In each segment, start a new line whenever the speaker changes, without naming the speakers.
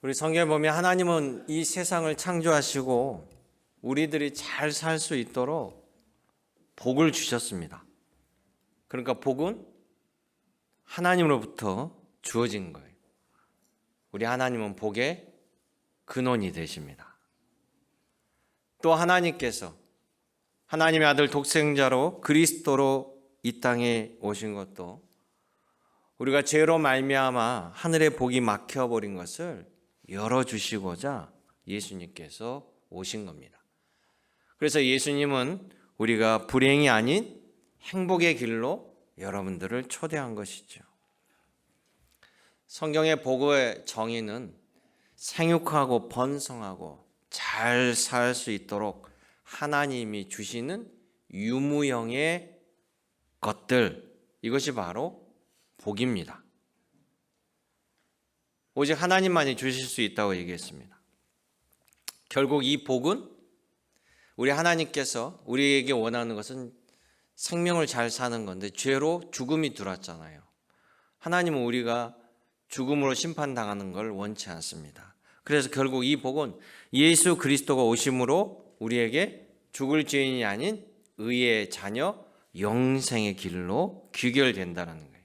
우리 성경에 보면 하나님은 이 세상을 창조하시고 우리들이 잘 살 수 있도록 복을 주셨습니다. 그러니까 복은 하나님으로부터 주어진 거예요. 우리 하나님은 복의 근원이 되십니다. 또 하나님께서 하나님의 아들 독생자로 그리스도로 이 땅에 오신 것도 우리가 죄로 말미암아 하늘의 복이 막혀 버린 것을 열어 주시고자 예수님께서 오신 겁니다. 그래서 예수님은 우리가 불행이 아닌 행복의 길로 여러분들을 초대한 것이죠. 성경의 복의 정의는 생육하고 번성하고 잘 살 수 있도록 하나님이 주시는 유무형의 것들 이것이 바로 복입니다. 오직 하나님만이 주실 수 있다고 얘기했습니다. 결국 이 복은 우리 하나님께서 우리에게 원하는 것은 생명을 잘 사는 건데 죄로 죽음이 들어왔잖아요. 하나님은 우리가 죽음으로 심판당하는 걸 원치 않습니다. 그래서 결국 이 복은 예수 그리스도가 오심으로 우리에게 죽을 죄인이 아닌 의의 자녀 영생의 길로 귀결된다는 거예요.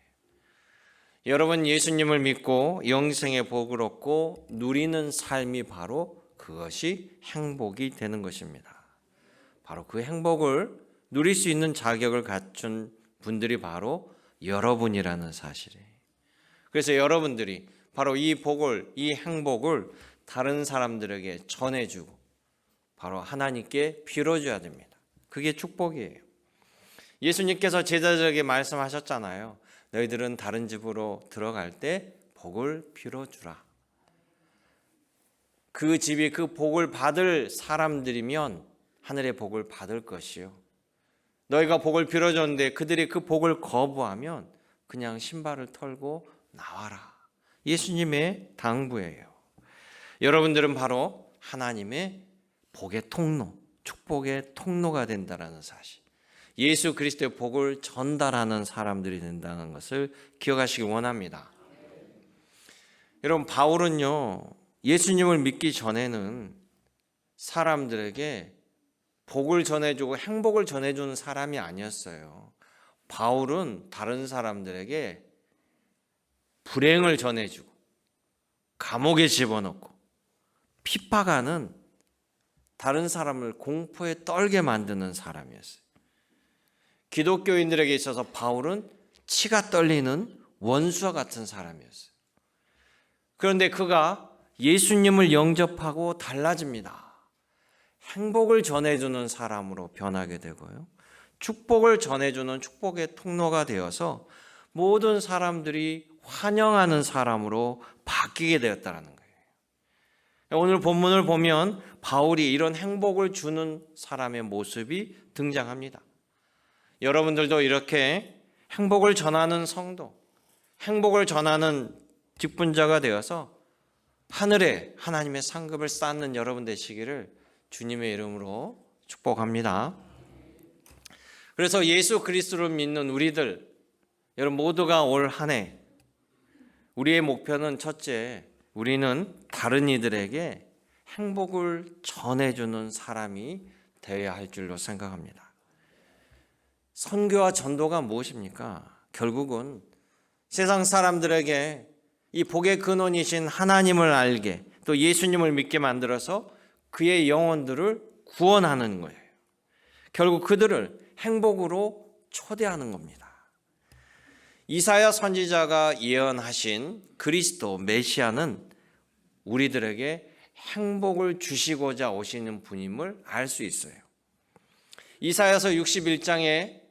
여러분 예수님을 믿고 영생의 복을 얻고 누리는 삶이 바로 그것이 행복이 되는 것입니다. 바로 그 행복을 누릴 수 있는 자격을 갖춘 분들이 바로 여러분이라는 사실이에요. 그래서 여러분들이 바로 이 복을, 이 행복을 다른 사람들에게 전해주고 바로 하나님께 빌어줘야 됩니다. 그게 축복이에요. 예수님께서 제자들에게 말씀하셨잖아요. 너희들은 다른 집으로 들어갈 때 복을 빌어주라. 그 집이 그 복을 받을 사람들이면 하늘의 복을 받을 것이요. 너희가 복을 빌어줬는데 그들이 그 복을 거부하면 그냥 신발을 털고 나와라. 예수님의 당부예요. 여러분들은 바로 하나님의 복의 통로, 축복의 통로가 된다라는 사실. 예수 그리스도의 복을 전달하는 사람들이 된다는 것을 기억하시기 원합니다. 여러분 바울은요 예수님을 믿기 전에는 사람들에게 복을 전해주고 행복을 전해주는 사람이 아니었어요. 바울은 다른 사람들에게 불행을 전해주고 감옥에 집어넣고 핍박하는 다른 사람을 공포에 떨게 만드는 사람이었어요. 기독교인들에게 있어서 바울은 치가 떨리는 원수와 같은 사람이었어요. 그런데 그가 예수님을 영접하고 달라집니다. 행복을 전해주는 사람으로 변하게 되고요. 축복을 전해주는 축복의 통로가 되어서 모든 사람들이 환영하는 사람으로 바뀌게 되었다는 거예요. 오늘 본문을 보면 바울이 이런 행복을 주는 사람의 모습이 등장합니다. 여러분들도 이렇게 행복을 전하는 성도, 행복을 전하는 직분자가 되어서 하늘에 하나님의 상급을 쌓는 여러분 되시기를 주님의 이름으로 축복합니다. 그래서 예수 그리스도를 믿는 우리들 여러분 모두가 올 한 해 우리의 목표는 첫째 우리는 다른 이들에게 행복을 전해주는 사람이 되어야 할 줄로 생각합니다. 선교와 전도가 무엇입니까? 결국은 세상 사람들에게 이 복의 근원이신 하나님을 알게 또 예수님을 믿게 만들어서 그의 영혼들을 구원하는 거예요. 결국 그들을 행복으로 초대하는 겁니다. 이사야 선지자가 예언하신 그리스도 메시아는 우리들에게 행복을 주시고자 오시는 분임을 알 수 있어요. 이사야서 61장에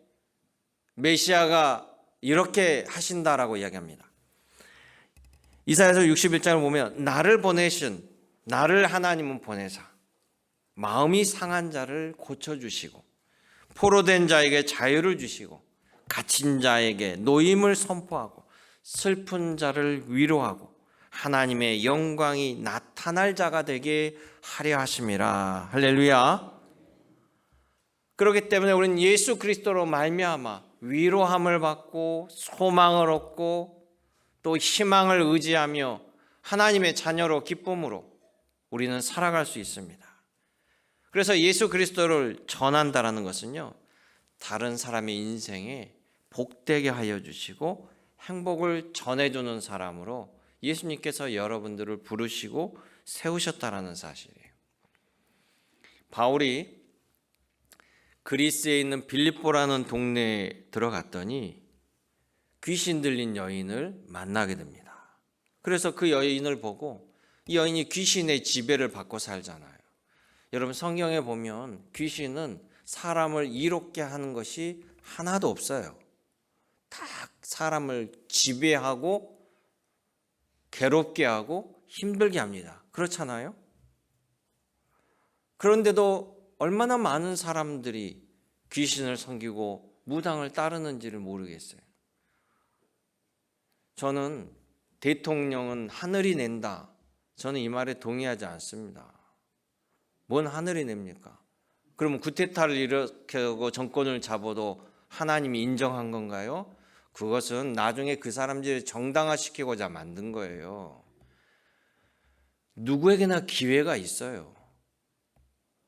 메시아가 이렇게 하신다라고 이야기합니다. 이사야서 61장을 보면 나를 보내신 나를 하나님은 보내사 마음이 상한 자를 고쳐 주시고 포로된 자에게 자유를 주시고 갇힌 자에게 노임을 선포하고 슬픈 자를 위로하고 하나님의 영광이 나타날 자가 되게 하려 하심이라 할렐루야. 그렇기 때문에 우리는 예수 그리스도로 말미암아 위로함을 받고 소망을 얻고 또 희망을 의지하며 하나님의 자녀로 기쁨으로 우리는 살아갈 수 있습니다. 그래서 예수 그리스도를 전한다라는 것은요. 다른 사람의 인생에 복되게 하여 주시고 행복을 전해 주는 사람으로 예수님께서 여러분들을 부르시고 세우셨다라는 사실이에요. 바울이 그리스에 있는 빌립보라는 동네에 들어갔더니 귀신 들린 여인을 만나게 됩니다. 그래서 그 여인을 보고 이 여인이 귀신의 지배를 받고 살잖아요. 여러분 성경에 보면 귀신은 사람을 이롭게 하는 것이 하나도 없어요. 다 사람을 지배하고 괴롭게 하고 힘들게 합니다. 그렇잖아요? 그런데도 얼마나 많은 사람들이 귀신을 섬기고 무당을 따르는지를 모르겠어요. 저는 대통령은 하늘이 낸다. 저는 이 말에 동의하지 않습니다. 뭔 하늘이 냅니까? 그러면 구테타를 일으켜고 정권을 잡아도 하나님이 인정한 건가요? 그것은 나중에 그 사람들을 정당화시키고자 만든 거예요. 누구에게나 기회가 있어요.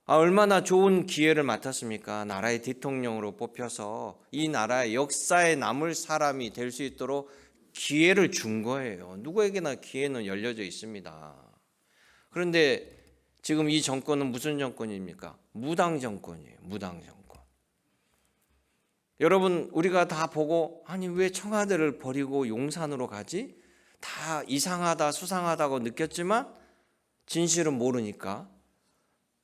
아, 얼마나 좋은 기회를 맡았습니까? 나라의 대통령으로 뽑혀서 이 나라의 역사에 남을 사람이 될 수 있도록 기회를 준 거예요. 누구에게나 기회는 열려져 있습니다. 그런데 지금 이 정권은 무슨 정권입니까? 무당 정권이에요. 무당 정권. 여러분 우리가 다 보고 아니 왜 청와대를 버리고 용산으로 가지? 다 이상하다 수상하다고 느꼈지만 진실은 모르니까.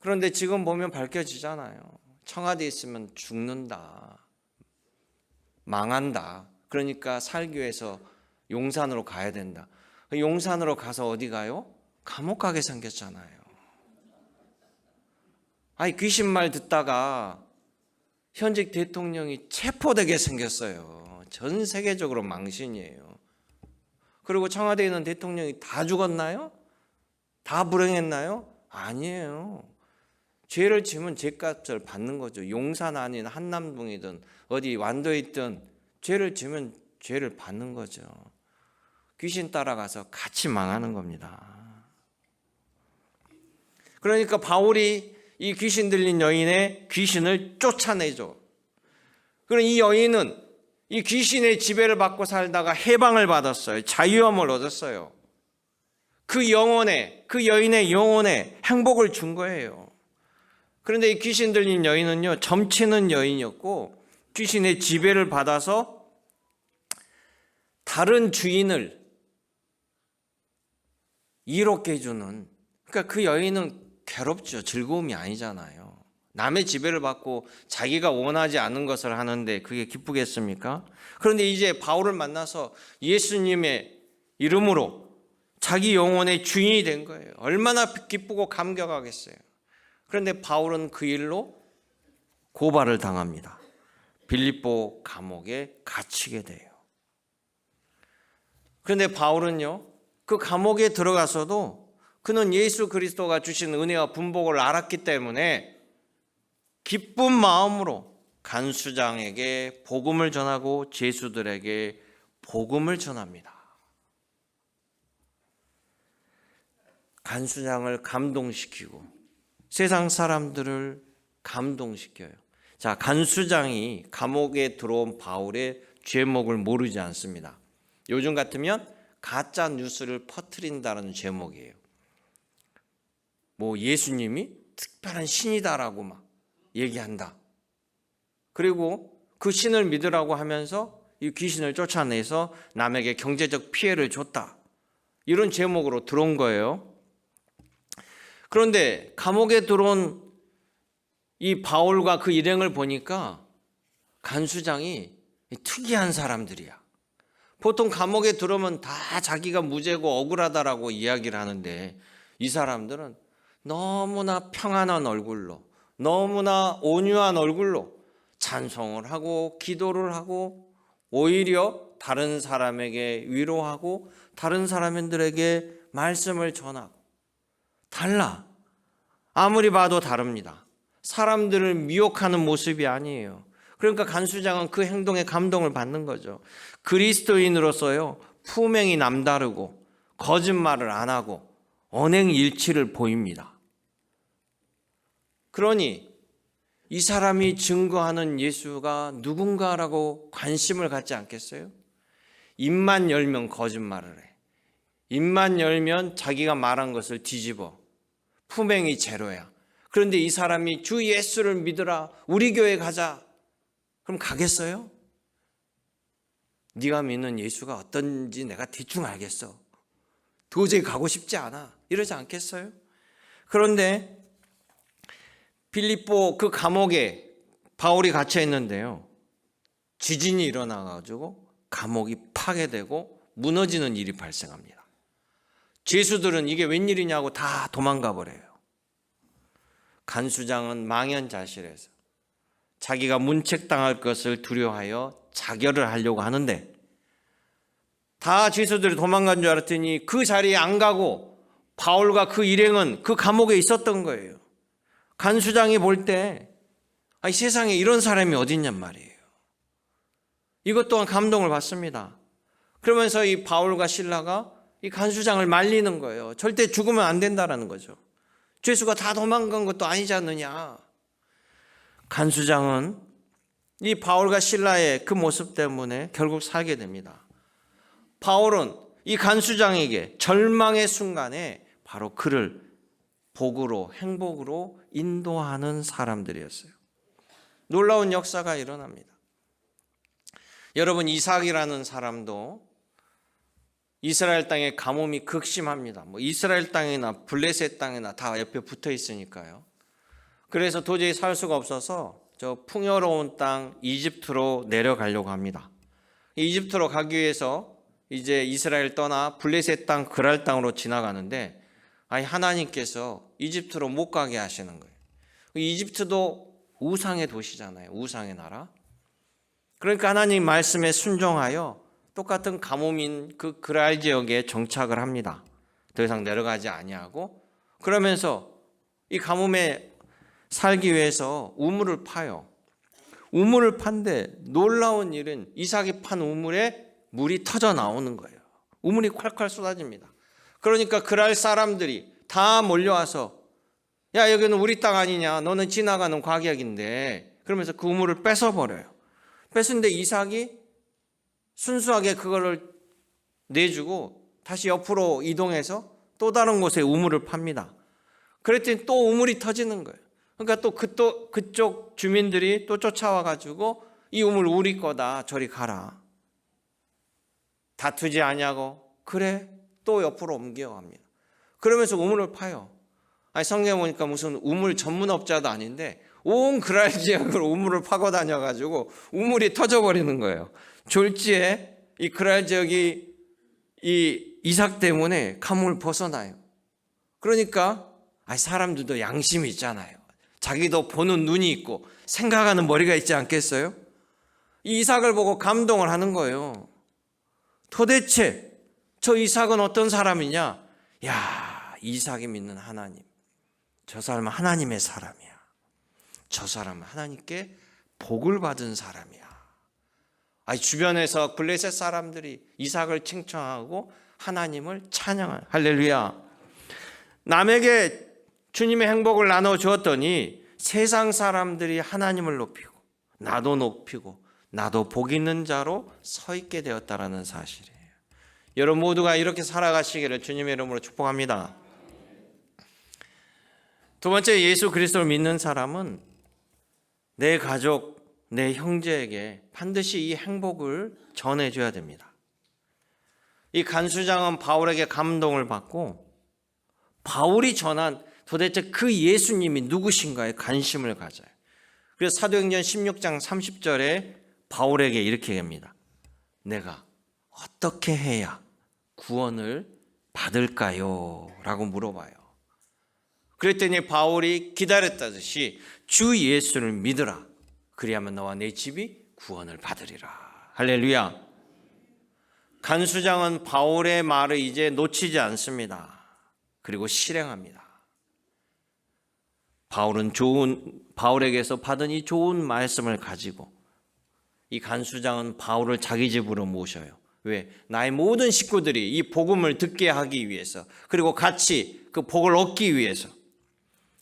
그런데 지금 보면 밝혀지잖아요. 청와대 있으면 죽는다. 망한다. 그러니까 살기 위해서 용산으로 가야 된다. 용산으로 가서 어디 가요? 감옥 가게 생겼잖아요. 아니 귀신 말 듣다가 현직 대통령이 체포되게 생겼어요. 전 세계적으로 망신이에요. 그리고 청와대에 있는 대통령이 다 죽었나요? 다 불행했나요? 아니에요. 죄를 지면 죄값을 받는 거죠. 용산 아닌 한남동이든 어디 완도에 있든 죄를 지면 죄를 받는 거죠. 귀신 따라가서 같이 망하는 겁니다. 그러니까 바울이 이 귀신 들린 여인의 귀신을 쫓아내죠. 그럼 이 여인은 이 귀신의 지배를 받고 살다가 해방을 받았어요. 자유함을 얻었어요. 그 영혼에, 그 여인의 영혼에 행복을 준 거예요. 그런데 이 귀신 들린 여인은요, 점치는 여인이었고, 귀신의 지배를 받아서 다른 주인을 이롭게 해주는, 그러니까 그 여인은 괴롭죠. 즐거움이 아니잖아요. 남의 지배를 받고 자기가 원하지 않는 것을 하는데 그게 기쁘겠습니까? 그런데 이제 바울을 만나서 예수님의 이름으로 자기 영혼의 주인이 된 거예요. 얼마나 기쁘고 감격하겠어요. 그런데 바울은 그 일로 고발을 당합니다. 빌립보 감옥에 갇히게 돼요. 그런데 바울은요, 그 감옥에 들어가서도 그는 예수 그리스도가 주신 은혜와 분복을 알았기 때문에 기쁜 마음으로 간수장에게 복음을 전하고 제수들에게 복음을 전합니다. 간수장을 감동시키고 세상 사람들을 감동시켜요. 자, 간수장이 감옥에 들어온 바울의 죄목을 모르지 않습니다. 요즘 같으면 가짜 뉴스를 퍼뜨린다는 제목이에요. 뭐 예수님이 특별한 신이다라고 막 얘기한다. 그리고 그 신을 믿으라고 하면서 이 귀신을 쫓아내서 남에게 경제적 피해를 줬다. 이런 제목으로 들어온 거예요. 그런데 감옥에 들어온 이 바울과 그 일행을 보니까 간수장이 특이한 사람들이야. 보통 감옥에 들어오면 다 자기가 무죄고 억울하다라고 이야기를 하는데 이 사람들은 너무나 평안한 얼굴로 너무나 온유한 얼굴로 찬송을 하고 기도를 하고 오히려 다른 사람에게 위로하고 다른 사람들에게 말씀을 전하고 달라. 아무리 봐도 다릅니다. 사람들을 미혹하는 모습이 아니에요. 그러니까 간수장은 그 행동에 감동을 받는 거죠. 그리스도인으로서요, 품행이 남다르고 거짓말을 안 하고 언행 일치를 보입니다. 그러니 이 사람이 증거하는 예수가 누군가라고 관심을 갖지 않겠어요? 입만 열면 거짓말을 해. 입만 열면 자기가 말한 것을 뒤집어. 품행이 제로야. 그런데 이 사람이 주 예수를 믿으라. 우리 교회 가자. 그럼 가겠어요? 네가 믿는 예수가 어떤지 내가 대충 알겠어. 도저히 가고 싶지 않아. 이러지 않겠어요? 그런데 빌립보 그 감옥에 바울이 갇혀 있는데요. 지진이 일어나 가지고 감옥이 파괴되고 무너지는 일이 발생합니다. 죄수들은 이게 웬일이냐고 다 도망가 버려요. 간수장은 망연자실해서 자기가 문책당할 것을 두려워하여 자결을 하려고 하는데 다 죄수들이 도망간 줄 알았더니 그 자리에 안 가고 바울과 그 일행은 그 감옥에 있었던 거예요. 간수장이 볼 때 아니 세상에 이런 사람이 어딨냔 말이에요. 이것 또한 감동을 받습니다. 그러면서 이 바울과 신라가 이 간수장을 말리는 거예요. 절대 죽으면 안 된다라는 거죠. 죄수가 다 도망간 것도 아니지 않느냐. 간수장은 이 바울과 신라의 그 모습 때문에 결국 살게 됩니다. 바울은 이 간수장에게 절망의 순간에 바로 그를 복으로 행복으로 인도하는 사람들이었어요. 놀라운 역사가 일어납니다. 여러분 이삭이라는 사람도 이스라엘 땅에 가뭄이 극심합니다. 뭐 이스라엘 땅이나 블레셋 땅이나 다 옆에 붙어 있으니까요. 그래서 도저히 살 수가 없어서 저 풍요로운 땅 이집트로 내려가려고 합니다. 이집트로 가기 위해서 이제 이스라엘 떠나 블레셋 땅 그랄 땅으로 지나가는데 아니 하나님께서 이집트로 못 가게 하시는 거예요. 이집트도 우상의 도시잖아요. 우상의 나라. 그러니까 하나님 말씀에 순종하여 똑같은 가뭄인 그 그랄 지역에 정착을 합니다. 더 이상 내려가지 아니하고 그러면서 이 가뭄에 살기 위해서 우물을 파요. 우물을 판데 놀라운 일은 이삭이 판 우물에 물이 터져 나오는 거예요. 우물이 콸콸 쏟아집니다. 그러니까 그랄 사람들이 다 몰려와서 야 여기는 우리 땅 아니냐 너는 지나가는 과객인데 그러면서 그 우물을 뺏어 버려요. 뺏은데 이삭이 순수하게 그거를 내주고 다시 옆으로 이동해서 또 다른 곳에 우물을 팝니다. 그랬더니 또 우물이 터지는 거예요. 그러니까 또 그또 그쪽 주민들이 또 쫓아와 가지고 이 우물 우리 거다 저리 가라. 다투지 아니하고 그래 또 옆으로 옮겨갑니다. 그러면서 우물을 파요. 아니 성경 보니까 무슨 우물 전문업자도 아닌데 온 그랄 지역을 우물을 파고 다녀가지고 우물이 터져버리는 거예요. 졸지에 이 그랄 지역이 이 이삭 때문에 가뭄을 벗어나요. 그러니까 아니 사람들도 양심이 있잖아요. 자기도 보는 눈이 있고 생각하는 머리가 있지 않겠어요? 이 이삭을 보고 감동을 하는 거예요. 도대체 저 이삭은 어떤 사람이냐? 야, 이삭이 믿는 하나님. 저 사람은 하나님의 사람이야. 저 사람은 하나님께 복을 받은 사람이야. 아니 주변에서 블레셋 사람들이 이삭을 칭찬하고 하나님을 찬양할 할렐루야. 남에게 주님의 행복을 나눠 주었더니 세상 사람들이 하나님을 높이고 나도 높이고 나도 복 있는 자로 서 있게 되었다라는 사실이에요. 여러분 모두가 이렇게 살아가시기를 주님의 이름으로 축복합니다. 두 번째 예수 그리스도를 믿는 사람은 내 가족, 내 형제에게 반드시 이 행복을 전해줘야 됩니다. 이 간수장은 바울에게 감동을 받고 바울이 전한 도대체 그 예수님이 누구신가에 관심을 가져요. 그래서 사도행전 16장 30절에 바울에게 이렇게 합니다. 내가 어떻게 해야 구원을 받을까요? 라고 물어봐요. 그랬더니 바울이 기다렸다듯이 주 예수를 믿으라. 그리하면 너와 내 집이 구원을 받으리라. 할렐루야. 간수장은 바울의 말을 이제 놓치지 않습니다. 그리고 실행합니다. 바울은 좋은 바울에게서 받은 이 좋은 말씀을 가지고 이 간수장은 바울을 자기 집으로 모셔요. 왜? 나의 모든 식구들이 이 복음을 듣게 하기 위해서 그리고 같이 그 복을 얻기 위해서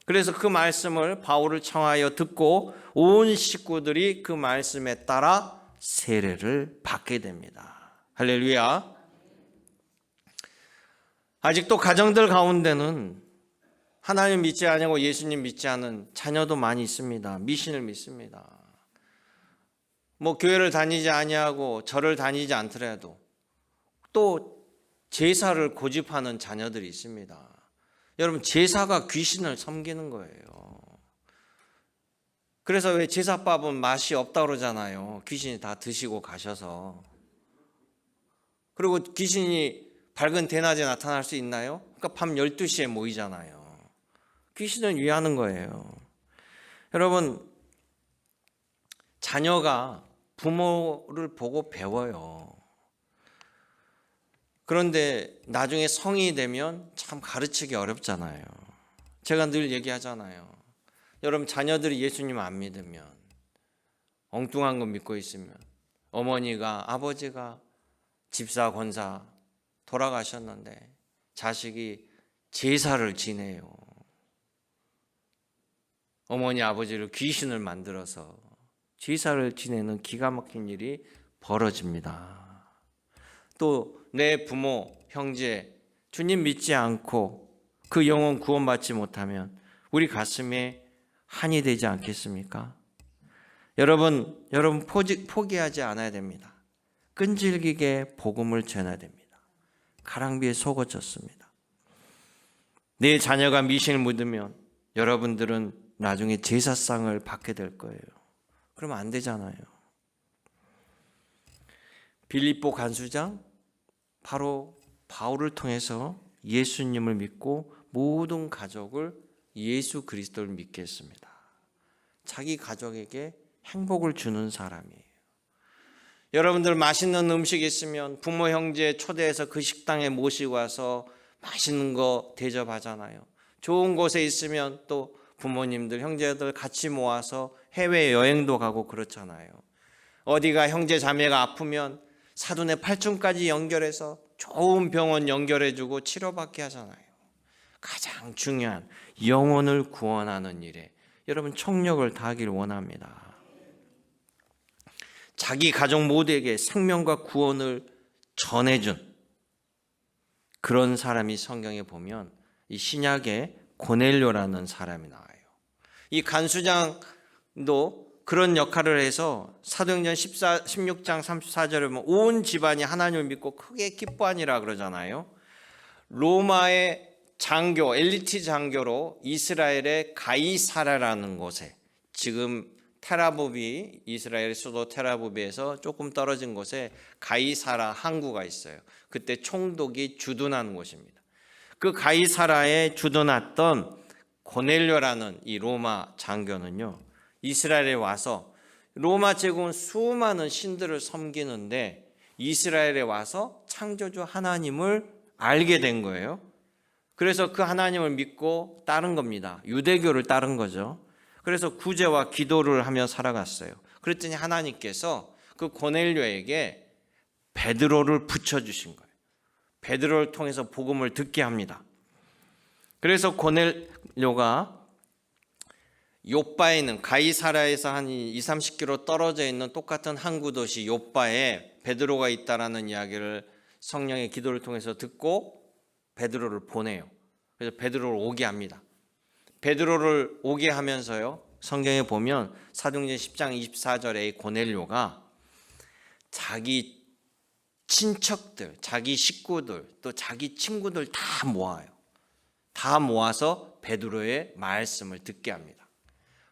그래서 그 말씀을 바울을 청하여 듣고 온 식구들이 그 말씀에 따라 세례를 받게 됩니다. 할렐루야. 아직도 가정들 가운데는 하나님 믿지 않고 예수님 믿지 않은 자녀도 많이 있습니다. 미신을 믿습니다. 뭐 교회를 다니지 아니하고 절을 다니지 않더라도 또 제사를 고집하는 자녀들이 있습니다. 여러분 제사가 귀신을 섬기는 거예요. 그래서 왜 제사밥은 맛이 없다 그러잖아요. 귀신이 다 드시고 가셔서. 그리고 귀신이 밝은 대낮에 나타날 수 있나요? 그러니까 밤 12시에 모이잖아요. 귀신을 위하는 거예요. 여러분 자녀가 부모를 보고 배워요. 그런데 나중에 성인이 되면 참 가르치기 어렵잖아요. 제가 늘 얘기하잖아요. 여러분 자녀들이 예수님 안 믿으면 엉뚱한 거 믿고 있으면 어머니가 아버지가 집사 권사 돌아가셨는데 자식이 제사를 지내요. 어머니 아버지를 귀신을 만들어서 제사를 지내는 기가 막힌 일이 벌어집니다. 또 내 부모, 형제, 주님 믿지 않고 그 영혼 구원받지 못하면 우리 가슴에 한이 되지 않겠습니까? 여러분, 여러분 포기, 포기하지 않아야 됩니다. 끈질기게 복음을 전해야 됩니다. 가랑비에 속어졌습니다. 내 자녀가 미신을 묻으면 여러분들은 나중에 제사상을 받게 될 거예요. 그러면 안 되잖아요. 빌립보 간수장 바로 바울을 통해서 예수님을 믿고 모든 가족을 예수 그리스도를 믿게 했습니다. 자기 가족에게 행복을 주는 사람이에요. 여러분들 맛있는 음식 있으면 부모 형제 초대해서 그 식당에 모시고 와서 맛있는 거 대접하잖아요. 좋은 곳에 있으면 또 부모님들 형제들 같이 모아서 해외 여행도 가고 그렇잖아요. 어디가 형제 자매가 아프면 사돈의 팔촌까지 연결해서 좋은 병원 연결해주고 치료받게 하잖아요. 가장 중요한 영혼을 구원하는 일에 여러분 총력을 다하길 원합니다. 자기 가족 모두에게 생명과 구원을 전해준 그런 사람이 성경에 보면 이 신약에 고넬료라는 사람이 나와요. 이 간수장도 그런 역할을 해서 사도행전 14, 16장 34절에 보면 온 집안이 하나님을 믿고 크게 기뻐하니라 그러잖아요. 로마의 장교, 엘리트 장교로 이스라엘의 가이사라라는 곳에 지금 테라부비 이스라엘 수도 테라부비에서 조금 떨어진 곳에 가이사라 항구가 있어요. 그때 총독이 주둔한 곳입니다. 그 가이사라에 주둔했던 고넬료라는 이 로마 장교는요. 이스라엘에 와서 로마 제국은 수많은 신들을 섬기는데 이스라엘에 와서 창조주 하나님을 알게 된 거예요. 그래서 그 하나님을 믿고 따른 겁니다. 유대교를 따른 거죠. 그래서 구제와 기도를 하며 살아갔어요. 그랬더니 하나님께서 그 고넬료에게 베드로를 붙여 주신 거예요. 베드로를 통해서 복음을 듣게 합니다. 그래서 고넬료가 요바에 있는 가이사라에서 한 2, 30km 떨어져 있는 똑같은 항구 도시 요바에 베드로가 있다라는 이야기를 성령의 기도를 통해서 듣고 베드로를 보내요. 그래서 베드로를 오게 합니다. 베드로를 오게 하면서요. 성경에 보면 사도행전 10장 24절에 고넬료가 자기 친척들, 자기 식구들, 또 자기 친구들 다 모아요. 다 모아서 베드로의 말씀을 듣게 합니다.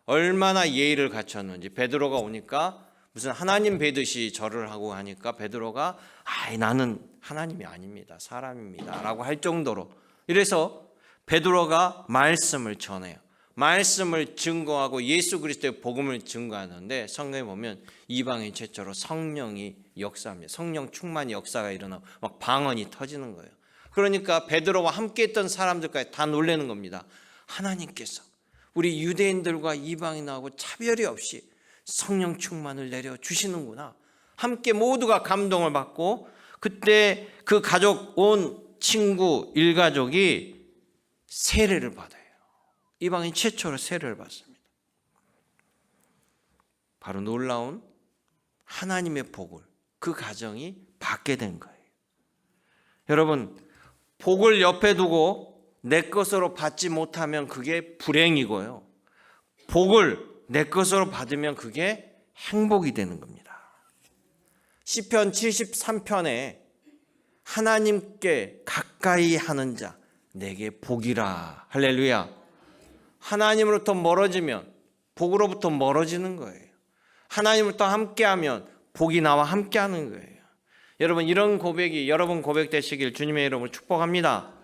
얼마나 예의를 갖췄는지 베드로가 오니까 무슨 하나님 뵈듯이 절을 하고 하니까 베드로가 아이 나는 하나님이 아닙니다. 사람입니다라고 할 정도로 이래서 베드로가 말씀을 전해요. 말씀을 증거하고 예수 그리스도의 복음을 증거하는데 성경에 보면 이방인 최초로 성령이 역사합니다. 성령 충만의 역사가 일어나고 막 방언이 터지는 거예요. 그러니까 베드로와 함께 했던 사람들까지 다 놀라는 겁니다. 하나님께서 우리 유대인들과 이방인하고 차별이 없이 성령 충만을 내려 주시는구나. 함께 모두가 감동을 받고 그때 그 가족 온 친구 일가족이 세례를 받아요. 이방인 최초로 세례를 받습니다. 바로 놀라운 하나님의 복을 그 가정이 받게 된 거예요. 여러분, 복을 옆에 두고 내 것으로 받지 못하면 그게 불행이고요. 복을 내 것으로 받으면 그게 행복이 되는 겁니다. 시편 73편에 하나님께 가까이 하는 자 내게 복이라 할렐루야. 하나님으로부터 멀어지면 복으로부터 멀어지는 거예요. 하나님으로부터 함께하면 복이 나와 함께하는 거예요. 여러분 이런 고백이 여러분 고백 되시길 주님의 이름으로 축복합니다.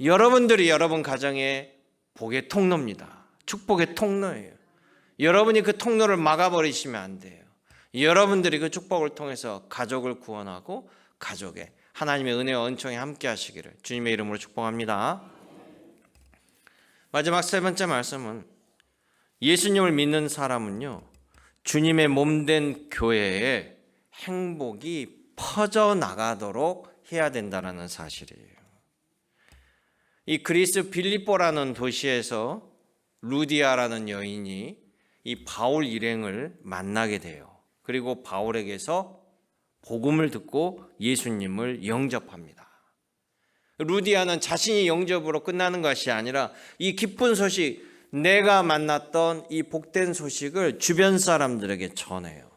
여러분들이 여러분 가정의 복의 통로입니다. 축복의 통로예요. 여러분이 그 통로를 막아버리시면 안 돼요. 여러분들이 그 축복을 통해서 가족을 구원하고 가족의 하나님의 은혜와 은총에 함께 하시기를 주님의 이름으로 축복합니다. 마지막 세 번째 말씀은 예수님을 믿는 사람은요. 주님의 몸 된 교회에 행복이 퍼져 나가도록 해야 된다라는 사실이에요. 이 그리스 빌립보라는 도시에서 루디아라는 여인이 이 바울 일행을 만나게 돼요. 그리고 바울에게서 복음을 듣고 예수님을 영접합니다. 루디아는 자신이 영접으로 끝나는 것이 아니라 이 기쁜 소식, 내가 만났던 이 복된 소식을 주변 사람들에게 전해요.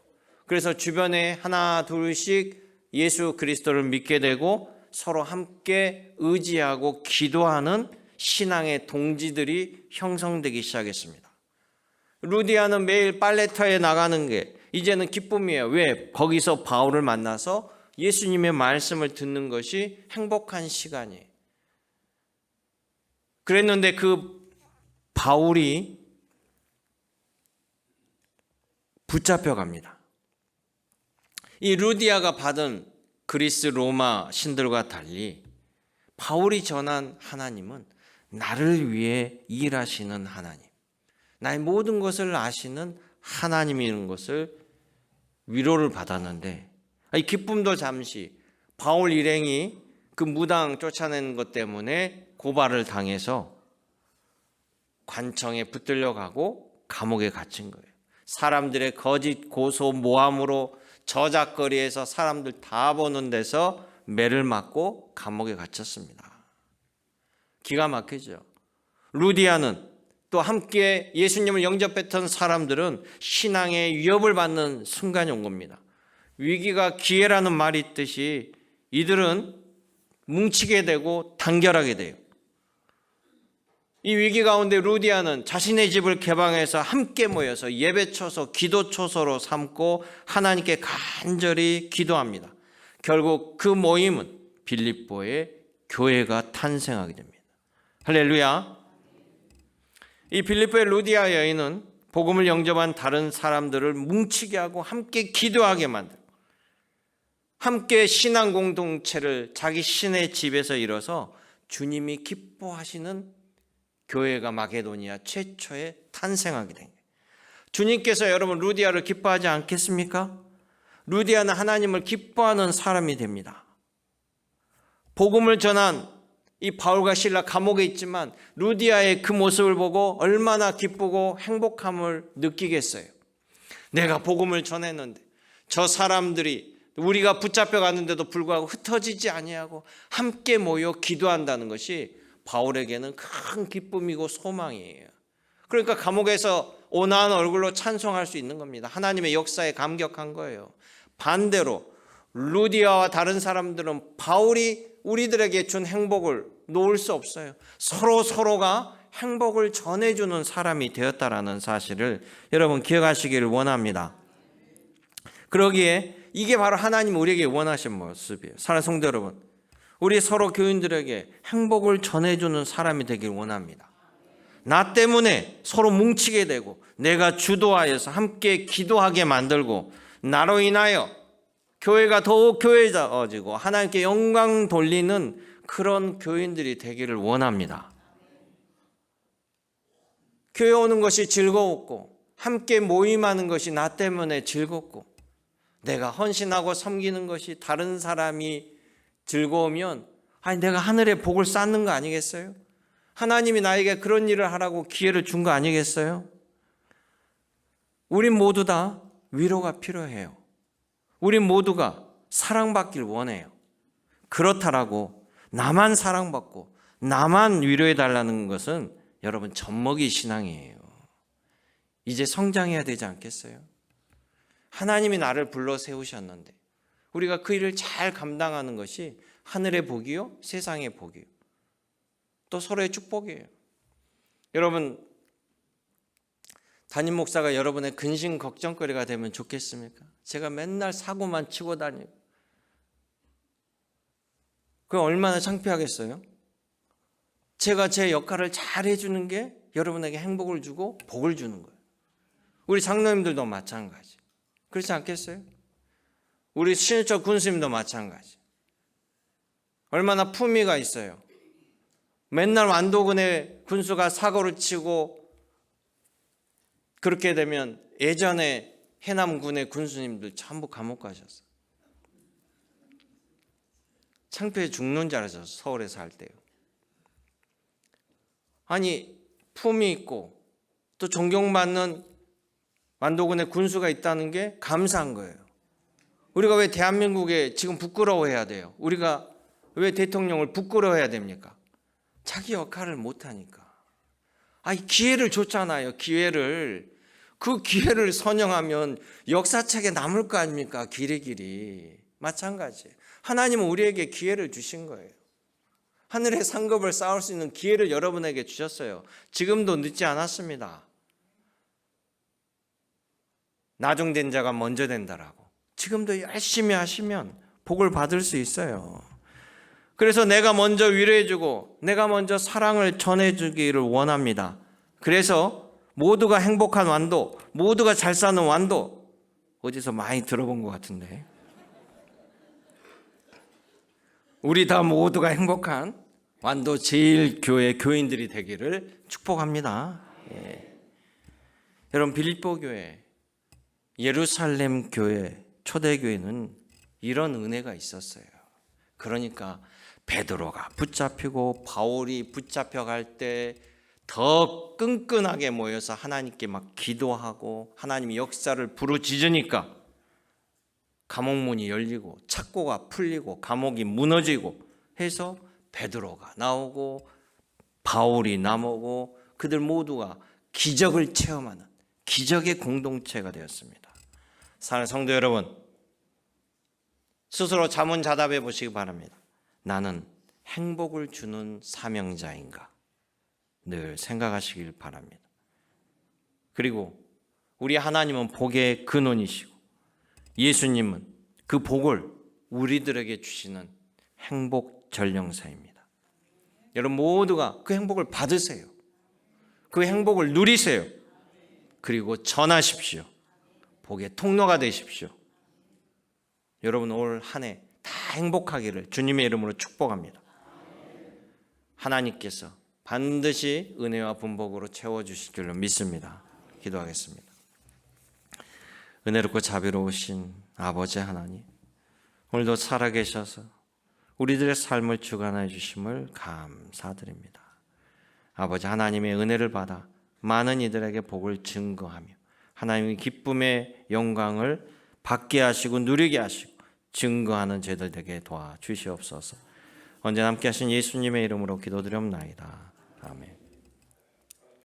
그래서 주변에 하나, 둘씩 예수 그리스도를 믿게 되고 서로 함께 의지하고 기도하는 신앙의 동지들이 형성되기 시작했습니다. 루디아는 매일 빨래터에 나가는 게 이제는 기쁨이에요. 왜? 거기서 바울을 만나서 예수님의 말씀을 듣는 것이 행복한 시간이에요. 그랬는데 그 바울이 붙잡혀 갑니다. 이 루디아가 받은 그리스 로마 신들과 달리 바울이 전한 하나님은 나를 위해 일하시는 하나님, 나의 모든 것을 아시는 하나님이라는 것을 위로를 받았는데 이 기쁨도 잠시 바울 일행이 그 무당 쫓아낸 것 때문에 고발을 당해서 관청에 붙들려 가고 감옥에 갇힌 거예요. 사람들의 거짓 고소 모함으로 저작거리에서 사람들 다 보는 데서 매를 맞고 감옥에 갇혔습니다. 기가 막히죠. 루디아는 또 함께 예수님을 영접했던 사람들은 신앙의 위협을 받는 순간이 온 겁니다. 위기가 기회라는 말이 있듯이 이들은 뭉치게 되고 단결하게 돼요. 이 위기 가운데 루디아는 자신의 집을 개방해서 함께 모여서 예배 초소, 기도 초소로 삼고 하나님께 간절히 기도합니다. 결국 그 모임은 빌립보의 교회가 탄생하게 됩니다. 할렐루야. 이 빌립보의 루디아 여인은 복음을 영접한 다른 사람들을 뭉치게 하고 함께 기도하게 만들고 함께 신앙 공동체를 자기 신의 집에서 이뤄서 주님이 기뻐하시는 교회가 마게도니아 최초에 탄생하게 된 거예요. 주님께서 여러분 루디아를 기뻐하지 않겠습니까? 루디아는 하나님을 기뻐하는 사람이 됩니다. 복음을 전한 이 바울과 신라 감옥에 있지만 루디아의 그 모습을 보고 얼마나 기쁘고 행복함을 느끼겠어요. 내가 복음을 전했는데 저 사람들이 우리가 붙잡혀 갔는데도 불구하고 흩어지지 아니하고 함께 모여 기도한다는 것이 바울에게는 큰 기쁨이고 소망이에요. 그러니까 감옥에서 온화한 얼굴로 찬송할 수 있는 겁니다. 하나님의 역사에 감격한 거예요. 반대로 루디아와 다른 사람들은 바울이 우리들에게 준 행복을 놓을 수 없어요. 서로 서로가 행복을 전해주는 사람이 되었다라는 사실을 여러분 기억하시기를 원합니다. 그러기에 이게 바로 하나님 우리에게 원하신 모습이에요. 사랑 성도 여러분, 우리 서로 교인들에게 행복을 전해주는 사람이 되길 원합니다. 나 때문에 서로 뭉치게 되고 내가 주도하여서 함께 기도하게 만들고 나로 인하여 교회가 더욱 교회자어지고 하나님께 영광 돌리는 그런 교인들이 되기를 원합니다. 교회 오는 것이 즐거웠고 함께 모임하는 것이 나 때문에 즐겁고 내가 헌신하고 섬기는 것이 다른 사람이 즐거우면 아니 내가 하늘의 복을 쌓는 거 아니겠어요? 하나님이 나에게 그런 일을 하라고 기회를 준 거 아니겠어요? 우린 모두 다 위로가 필요해요. 우린 모두가 사랑받길 원해요. 그렇다라고 나만 사랑받고 나만 위로해 달라는 것은 여러분 젖먹이 신앙이에요. 이제 성장해야 되지 않겠어요? 하나님이 나를 불러 세우셨는데 우리가 그 일을 잘 감당하는 것이 하늘의 복이요, 세상의 복이요. 또 서로의 축복이에요. 여러분 담임 목사가 여러분의 근심 걱정거리가 되면 좋겠습니까? 제가 맨날 사고만 치고 다니고 그 얼마나 창피하겠어요? 제가 제 역할을 잘 해주는 게 여러분에게 행복을 주고 복을 주는 거예요. 우리 장로님들도 마찬가지. 그렇지 않겠어요? 우리 신일적 군수님도 마찬가지. 얼마나 품위가 있어요. 맨날 완도군의 군수가 사고를 치고 그렇게 되면 예전에 해남군의 군수님들 전부 감옥 가셨어요. 창피해 죽는 줄 알았어요. 서울에 살 때요. 아니 품이 있고 또 존경받는 완도군의 군수가 있다는 게 감사한 거예요. 우리가 왜 대한민국에 지금 부끄러워해야 돼요? 우리가 왜 대통령을 부끄러워해야 됩니까? 자기 역할을 못하니까. 아니 기회를 줬잖아요. 기회를 그 기회를 선영하면 역사책에 남을 거 아닙니까? 길이 길이 마찬가지. 하나님은 우리에게 기회를 주신 거예요. 하늘의 상급을 쌓을 수 있는 기회를 여러분에게 주셨어요. 지금도 늦지 않았습니다. 나중된 자가 먼저 된다라고. 지금도 열심히 하시면 복을 받을 수 있어요. 그래서 내가 먼저 위로해주고 내가 먼저 사랑을 전해주기를 원합니다. 그래서 모두가 행복한 완도, 모두가 잘 사는 완도 어디서 많이 들어본 것 같은데. 우리 다 모두가 행복한 완도 제일 교회 교인들이 되기를 축복합니다. 예. 여러분 빌립보 교회, 예루살렘 교회, 초대교회는 이런 은혜가 있었어요. 그러니까 베드로가 붙잡히고 바울이 붙잡혀 갈때 더 끈끈하게 모여서 하나님께 막 기도하고 하나님이 역사를 부르짖으니까 감옥문이 열리고 착고가 풀리고 감옥이 무너지고 해서 베드로가 나오고 바울이 나오고 그들 모두가 기적을 체험하는 기적의 공동체가 되었습니다. 사랑하는 성도 여러분, 스스로 자문자답해 보시기 바랍니다. 나는 행복을 주는 사명자인가? 늘 생각하시길 바랍니다. 그리고 우리 하나님은 복의 근원이시고 예수님은 그 복을 우리들에게 주시는 행복 전령사입니다. 여러분 모두가 그 행복을 받으세요. 그 행복을 누리세요. 그리고 전하십시오. 복의 통로가 되십시오. 여러분 올 한 해 다 행복하기를 주님의 이름으로 축복합니다. 하나님께서 반드시 은혜와 분복으로 채워 주실 줄로 믿습니다. 기도하겠습니다. 은혜롭고 자비로우신 아버지 하나님, 오늘도 살아계셔서 우리들의 삶을 주관해 주심을 감사드립니다. 아버지 하나님의 은혜를 받아 많은 이들에게 복을 증거하며 하나님의 기쁨의 영광을 받게 하시고 누리게 하시고 증거하는 제들 되게 도와 주시옵소서. 언제나 함께 하신 예수님의 이름으로 기도드렸나이다. 아멘.